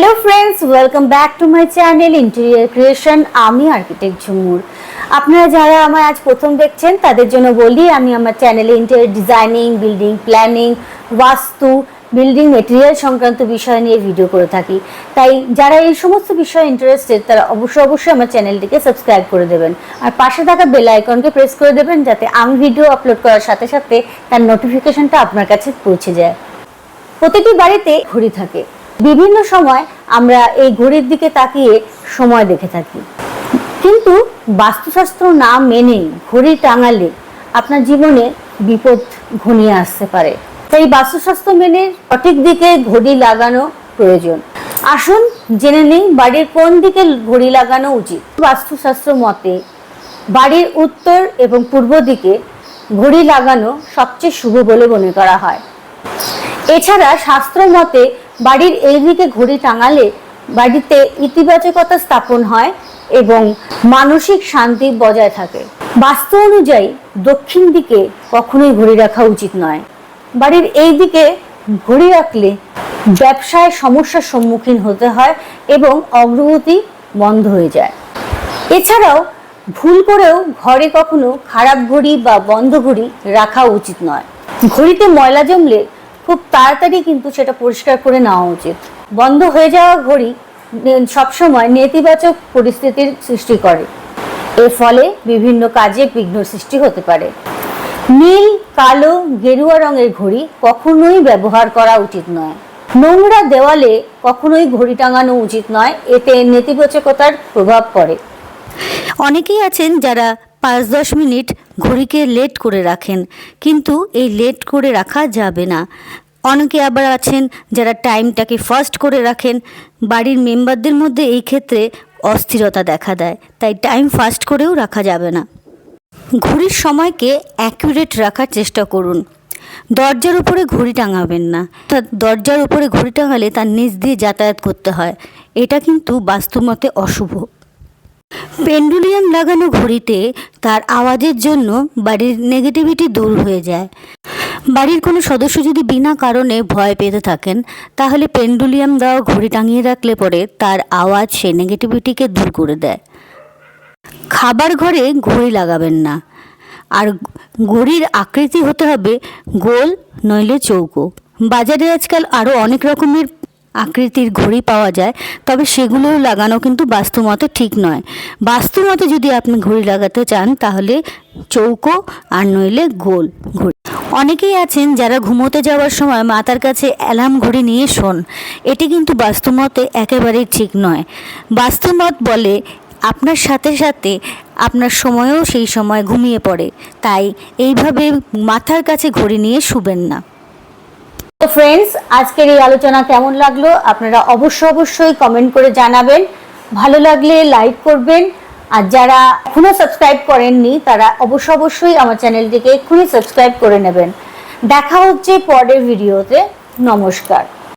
Hello friends welcome back to my channel interior creation আমি architect Jhumur. আপনারা যারা আমার আজ প্রথম দেখছেন, তাদের জন্য বলি, আমি আমার চ্যানেলে interior designing building planning vastu building material সংক্রান্ত বিষয় নিয়ে ভিডিও করে থাকি। তাই যারা এই সমস্ত বিষয়ে ইন্টারেস্টেড তারা অবশ্যই অবশ্যই আমার চ্যানেলটিকে সাবস্ক্রাইব করে দেবেন। আর পাশে থাকা বেল আইকনকে প্রেস করে দেবেন, যাতে আমি ভিডিও আপলোড করার সাথে সাথে তার নোটিফিকেশনটা আপনার কাছে পৌঁছে যায়। প্রতিটি বাড়িতে ঘড়ি থাকে। বিভিন্ন সময় আমরা এই ঘড়ির দিকে তাকিয়ে সময় দেখে থাকি। কিন্তু বাস্তুশাস্ত্র না মেনে ঘড়ি টাঙালে আপনার জীবনে বিপদ ঘনিয়ে আসতে পারে। তাই বাস্তুশাস্ত্র মেনে সঠিক দিকে ঘড়ি লাগানো প্রয়োজন। আসুন জেনে নেই বাড়ির কোন দিকে ঘড়ি লাগানো উচিত। বাস্তুশাস্ত্র মতে বাড়ির উত্তর এবং পূর্ব দিকে ঘড়ি লাগানো সবচেয়ে শুভ বলে মনে করা হয়। এছাড়া শাস্ত্র মতে বাড়ির এই দিকে ঘড়ি টাঙালে বাড়িতে ইতিবাচকতা স্থাপন হয় এবং মানসিক শান্তি বজায় থাকে। বাস্তু অনুযায়ী দক্ষিণ দিকে কখনোই ঘড়ি রাখা উচিত নয়। বাড়ির এই দিকে ঘড়ি রাখলে ব্যবসায় সমস্যার সম্মুখীন হতে হয় এবং অগ্রগতি বন্ধ হয়ে যায়। এছাড়াও ভুল করেও ঘরে কখনো খারাপ ঘড়ি বা বন্ধ ঘড়ি রাখা উচিত নয়। ঘড়িতে ময়লা জমলে খুব তাড়াতাড়ি কিন্তু সেটা পরিষ্কার করে নেওয়া উচিত। বন্ধ হয়ে যাওয়া ঘড়ি সবসময় নেতিবাচক পরিস্থিতির সৃষ্টি করে। এর ফলে বিভিন্ন কাজে বিঘ্ন সৃষ্টি হতে পারে। নীল, কালো, গেরুয়া রঙের ঘড়ি কখনোই ব্যবহার করা উচিত নয়। নোংরা দেওয়ালে কখনোই ঘড়ি টাঙানো উচিত নয়, এতে নেতিবাচকতার প্রভাব পড়ে। অনেকেই আছেন যারা পাঁচ দশ মিনিট ঘড়িকে লেট করে রাখেন, কিন্তু এই লেট করে রাখা যাবে না। অনেকে আবার আছেন যারা টাইমটাকে ফার্স্ট করে রাখেন। বাড়ির মেম্বারদের মধ্যে এই ক্ষেত্রে অস্থিরতা দেখা দেয়, তাই টাইম ফাস্ট করেও রাখা যাবে না। ঘড়ির সময়কে অ্যাকুরেট রাখার চেষ্টা করুন। দরজার উপরে ঘড়ি টাঙাবেন না। অর্থাৎ দরজার উপরে ঘড়ি টাঙালে তার নিচ দিয়ে যাতায়াত করতে হয়। এটা কিন্তু বাস্তুমতে অশুভ। পেন্ডুলিয়াম লাগানো ঘড়িতে তার আওয়াজের জন্য বাড়ির নেগেটিভিটি দূর হয়ে যায়। বাড়ির কোনো সদস্য যদি বিনা কারণে ভয় পেতে থাকেন, তাহলে পেন্ডুলিয়াম দেওয়া ঘড়ি টাঙিয়ে রাখলে পরে তার আওয়াজ সেই নেগেটিভিটিকে দূর করে দেয়। খাবার ঘরে ঘড়ি লাগাবেন না। আর ঘড়ির আকৃতি হতে হবে গোল, নইলে চৌকো। বাজারে আজকাল আরও অনেক রকমের আকৃতির ঘড়ি পাওয়া যায়, তবে সেগুলোও লাগানো কিন্তু বাস্তুমতে ঠিক নয়। বাস্তুমতে যদি আপনি ঘড়ি লাগাতে চান, তাহলে চৌকো আর নইলে গোল ঘড়ি। অনেকেই আছেন যারা ঘুমোতে যাওয়ার সময় মাতার কাছে অ্যালার্ম ঘড়ি নিয়ে শোন। এটি কিন্তু বাস্তুমতে একেবারেই ঠিক নয়। বাস্তুমত বলে, আপনার সাথে সাথে আপনার সময়ও সেই সময় ঘুমিয়ে পড়ে। তাই এইভাবে মাথার কাছে ঘড়ি নিয়ে শুবেন না। তো ফ্রেন্ডস আজকের এই আলোচনা কেমন লাগল? আপনারা অবশ্য অবশ্যই কমেন্ট করে জানাবেন। ভালো লাগলে লাইক করবেন। আর যারা এখনও সাবস্ক্রাইব করেননি, তারা অবশ্য অবশ্যই আমার চ্যানেলটিকে এক্ষুনি সাবস্ক্রাইব করে নেবেন। দেখা হচ্ছে পরের ভিডিওতে নমস্কার।